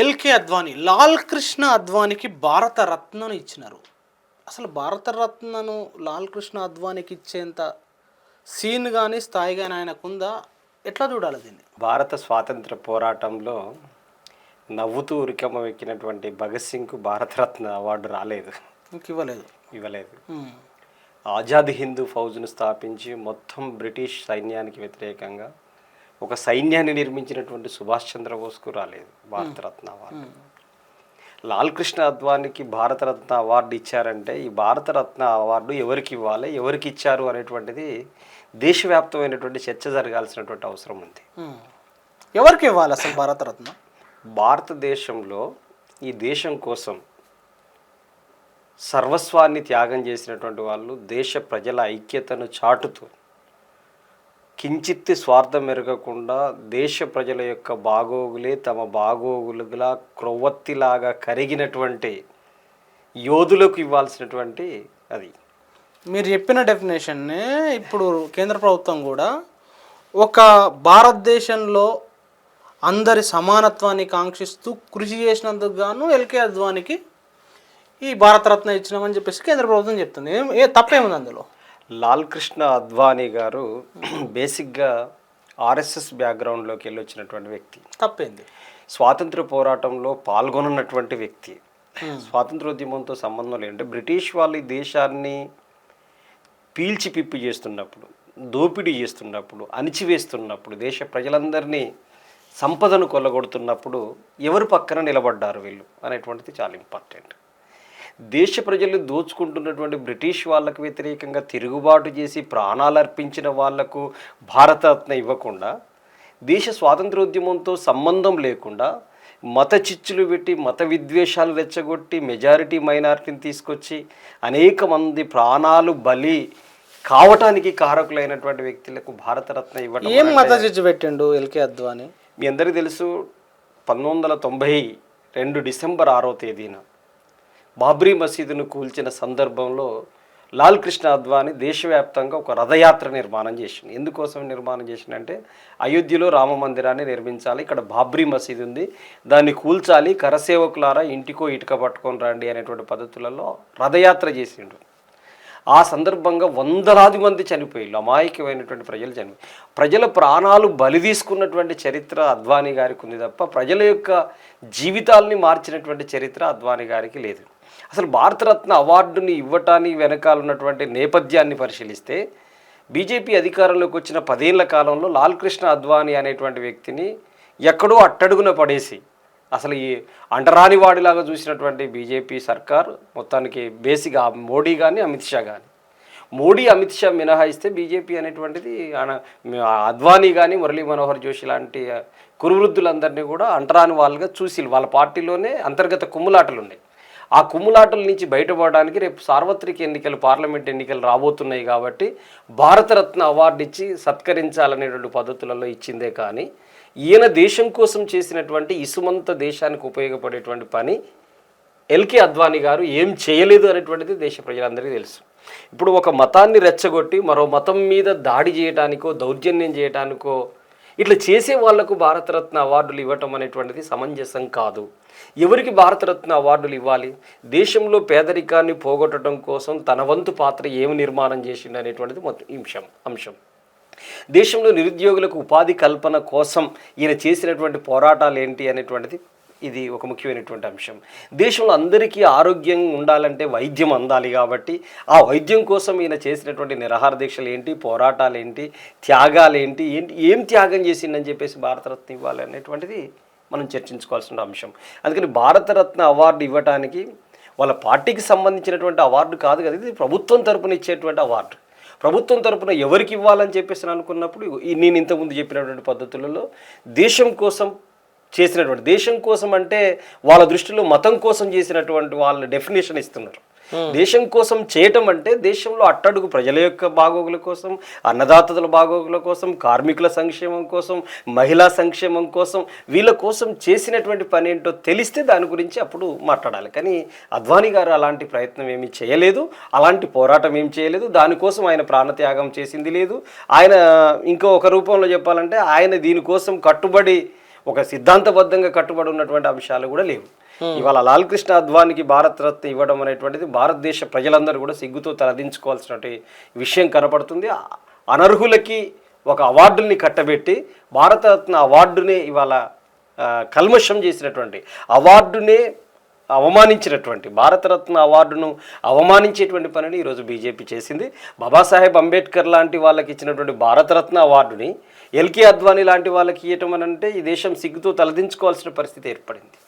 LK Advani Lal Krishna అద్వానీకి భారత రత్నను ఇచ్చినారు. అసలు భారత రత్నను లాల్ కృష్ణ అద్వానీకి ఇచ్చేంత సీన్ కానీ స్థాయి కానీ ఆయనకుందా? ఎట్లా చూడాలి దీన్ని? భారత స్వాతంత్ర పోరాటంలో నవ్వుతూ ఉరికమ్మ ఎక్కినటువంటి భగత్ సింగ్కు భారతరత్న అవార్డు రాలేదు. ఇవ్వలేదు. ఇవ్వలేదు. ఆజాద్ హిందూ ఫౌజ్ను స్థాపించి మొత్తం బ్రిటిష్ సైన్యానికి వ్యతిరేకంగా ఒక సైన్యాన్ని నిర్మించినటువంటి సుభాష్ చంద్రబోస్కు రాలేదు భారతరత్న అవార్డు. లాల్ కృష్ణ అద్వానికి భారతరత్న అవార్డు ఇచ్చారంటే ఈ భారతరత్న అవార్డు ఎవరికి ఇవ్వాలి ఎవరికి ఇచ్చారు అనేటువంటిది దేశవ్యాప్తమైనటువంటి చర్చ జరగాల్సినటువంటి అవసరం ఉంది. ఎవరికి ఇవ్వాలి అసలు భారత రత్న భారతదేశంలో ఈ దేశం కోసం సర్వస్వాన్ని త్యాగం చేసినటువంటి వాళ్ళు దేశ ప్రజల ఐక్యతను చాటుతూ కించిత్ స్వార్థం ఎరగకుండా దేశ ప్రజల యొక్క బాగోగులే తమ బాగోగులుగా క్రొవ్వత్తిలాగా కరిగినటువంటి యోధులకు ఇవ్వాల్సినటువంటి అది. మీరు చెప్పిన డెఫినేషన్నే ఇప్పుడు కేంద్ర ప్రభుత్వం కూడా ఒక భారతదేశంలో అందరి సమానత్వాన్ని కాంక్షిస్తూ కృషి చేసినందుకు గాను ఎల్కే అద్వానికి ఈ భారతరత్న ఇచ్చినామని చెప్పేసి కేంద్ర ప్రభుత్వం చెప్తుంది. ఏ తప్పేముంది అందులో? లాల్ కృష్ణ అద్వానీ గారు బేసిక్గా ఆర్ఎస్ఎస్ బ్యాక్గ్రౌండ్లోకి వెళ్ళి వచ్చినటువంటి వ్యక్తి. తప్పేంది. స్వాతంత్ర పోరాటంలో పాల్గొననటువంటి వ్యక్తి. స్వాతంత్రోద్యమంతో సంబంధం లేదంటే బ్రిటిష్ వాళ్ళు ఈ దేశాన్ని పీల్చి పిప్పి చేస్తున్నప్పుడు దోపిడీ చేస్తున్నప్పుడు అణిచివేస్తున్నప్పుడు దేశ ప్రజలందరినీ సంపదను కొల్లగొడుతున్నప్పుడు ఎవరు పక్కన నిలబడ్డారు వీళ్ళు అనేటువంటిది చాలా ఇంపార్టెంట్. దేశ ప్రజలు దోచుకుంటున్నటువంటి బ్రిటిష్ వాళ్ళకు వ్యతిరేకంగా తిరుగుబాటు చేసి ప్రాణాలు అర్పించిన వాళ్ళకు భారతరత్న ఇవ్వకుండా దేశ స్వాతంత్రోద్యమంతో సంబంధం లేకుండా మత చిచ్చులు పెట్టి మత విద్వేషాలు రెచ్చగొట్టి మెజారిటీ మైనారిటీని తీసుకొచ్చి అనేక మంది ప్రాణాలు బలి కావటానికి కారకులైనటువంటి వ్యక్తులకు భారతరత్న ఇవ్వడం ఏం మత చిచ్చు పెట్టిండు ఎల్కే అద్వాని? మీ అందరికీ తెలుసు పంతొమ్మిది వందల తొంభై రెండు డిసెంబర్ ఆరో తేదీన బాబ్రీ మసీదును కూల్చిన సందర్భంలో లాల్ కృష్ణ అద్వాని దేశవ్యాప్తంగా ఒక రథయాత్ర నిర్మాణం చేసింది ఎందుకోసం నిర్మాణం చేసిందంటే అయోధ్యలో రామ మందిరాన్ని నిర్మించాలి ఇక్కడ బాబ్రీ మసీదు ఉంది దాన్ని కూల్చాలి కరసేవకులారా ఇంటికో ఇటుక పట్టుకొని రండి అనేటువంటి పద్ధతులలో రథయాత్ర చేసిండు. ఆ సందర్భంగా వందలాది మంది చనిపోయారు అమాయకమైనటువంటి ప్రజలు చనిపోయి ప్రజల ప్రాణాలు బలి తీసుకున్నటువంటి చరిత్ర అద్వానీ గారికి ఉంది తప్ప ప్రజల యొక్క జీవితాల్ని మార్చినటువంటి చరిత్ర అద్వానీ గారికి లేదు. అసలు భారతరత్న అవార్డుని ఇవ్వటానికి వెనకాల ఉన్నటువంటి నేపథ్యాన్ని పరిశీలిస్తే బీజేపీ అధికారంలోకి వచ్చిన పదేళ్ళ కాలంలో లాల్ కృష్ణ అద్వానీ అనేటువంటి వ్యక్తిని ఎక్కడో అట్టడుగున పడేసి అసలు ఈ అంటరాని వాడిలాగా చూసినటువంటి బీజేపీ సర్కార్ మొత్తానికి బేసిక్ మోడీ కానీ అమిత్ షా కానీ మోడీ అమిత్ షా మినహాయిస్తే బీజేపీ అనేటువంటిది అద్వానీ కానీ మురళీ మనోహర్ జోషి లాంటి కురువృద్ధులందరినీ కూడా అంటరాని వాళ్ళుగా చూసి వాళ్ళ పార్టీలోనే అంతర్గత కుమ్ములాటలు ఉన్నాయి ఆ కుమ్ములాటల నుంచి బయటపడడానికి రేపు సార్వత్రిక ఎన్నికలు పార్లమెంట్ ఎన్నికలు రాబోతున్నాయి కాబట్టి భారతరత్న అవార్డు ఇచ్చి సత్కరించాలనేటువంటి పద్ధతులలో ఇచ్చిందే కానీ ఈయన దేశం కోసం చేసినటువంటి ఇసుమంత దేశానికి ఉపయోగపడేటువంటి పని ఎల్కే అద్వానీ గారు ఏం చేయలేదు అనేటువంటిది దేశ ప్రజలందరికీ తెలుసు. ఇప్పుడు ఒక మతాన్ని రెచ్చగొట్టి మరో మతం మీద దాడి చేయడానికో దౌర్జన్యం చేయడానికో ఇట్లా చేసే వాళ్ళకు భారతరత్న అవార్డులు ఇవ్వటం అనేటువంటిది సమంజసం కాదు. ఎవరికి భారతరత్న అవార్డులు ఇవ్వాలి? దేశంలో పేదరికాన్ని పోగొట్టడం కోసం తన వంతు పాత్ర ఏమి నిర్మాణం చేసింది అనేటువంటిది మొత్తం అంశం అంశం. దేశంలో నిరుద్యోగులకు ఉపాధి కల్పన కోసం ఈయన చేసినటువంటి పోరాటాలు ఏంటి అనేటువంటిది ఇది ఒక ముఖ్యమైనటువంటి అంశం. దేశంలో అందరికీ ఆరోగ్యం ఉండాలంటే వైద్యం అందాలి కాబట్టి ఆ వైద్యం కోసం ఈయన చేసినటువంటి నిరాహార దీక్షలు ఏంటి పోరాటాలు ఏంటి త్యాగాలు ఏంటి ఏంటి ఏం త్యాగం చేసిందని చెప్పేసి భారతరత్న ఇవ్వాలి అనేటువంటిది మనం చర్చించుకోవాల్సిన అంశం. అందుకని భారతరత్న అవార్డు ఇవ్వటానికి వాళ్ళ పార్టీకి సంబంధించినటువంటి అవార్డు కాదు కదా ఇది ప్రభుత్వం తరపున ఇచ్చేటువంటి అవార్డు. ప్రభుత్వం తరపున ఎవరికి ఇవ్వాలని చెప్పేసి నేను అనుకున్నప్పుడు నేను ఇంతకుముందు చెప్పినటువంటి పద్ధతులలో దేశం కోసం చేసినటువంటి దేశం కోసం అంటే వాళ్ళ దృష్టిలో మతం కోసం చేసినటువంటి వాళ్ళ డెఫినేషన్ ఇస్తున్నారు. దేశం కోసం చేయటం అంటే దేశంలో అట్టడుగు ప్రజల యొక్క బాగోగుల కోసం అన్నదాతల బాగోగుల కోసం కార్మికుల సంక్షేమం కోసం మహిళా సంక్షేమం కోసం వీళ్ళ కోసం చేసినటువంటి పని ఏంటో తెలిస్తే దాని గురించి అప్పుడు మాట్లాడాలి. కానీ అద్వానీ గారు అలాంటి ప్రయత్నం ఏమీ చేయలేదు అలాంటి పోరాటం ఏం చేయలేదు దానికోసం ఆయన ప్రాణత్యాగం చేసింది లేదు. ఆయన ఇంకో ఒక రూపంలో చెప్పాలంటే ఆయన దీనికోసం కట్టుబడి ఒక సిద్ధాంతబద్ధంగా కట్టుబడి ఉన్నటువంటి అంశాలు కూడా లేవు. ఇవాళ లాల్ కృష్ణ అద్వానికి భారత రత్న ఇవ్వడం అనేటువంటిది భారతదేశ ప్రజలందరూ కూడా సిగ్గుతో తలదించుకోవాల్సినటువంటి విషయం కనపడుతుంది. అనర్హులకి ఒక అవార్డుల్ని కట్టబెట్టి భారతరత్న అవార్డునే ఇవాళ కల్మషం చేసినటువంటి అవార్డునే అవమానించినటువంటి భారతరత్న అవార్డును అవమానించేటువంటి పనిని ఈరోజు బీజేపీ చేసింది. బాబాసాహెబ్ అంబేద్కర్ లాంటి వాళ్ళకి ఇచ్చినటువంటి భారతరత్న అవార్డుని ఎల్కే అద్వానీ లాంటి వాళ్ళకి ఇవ్వటం అని అంటే ఈ దేశం సిగ్గుతో తలదించుకోవాల్సిన పరిస్థితి ఏర్పడింది.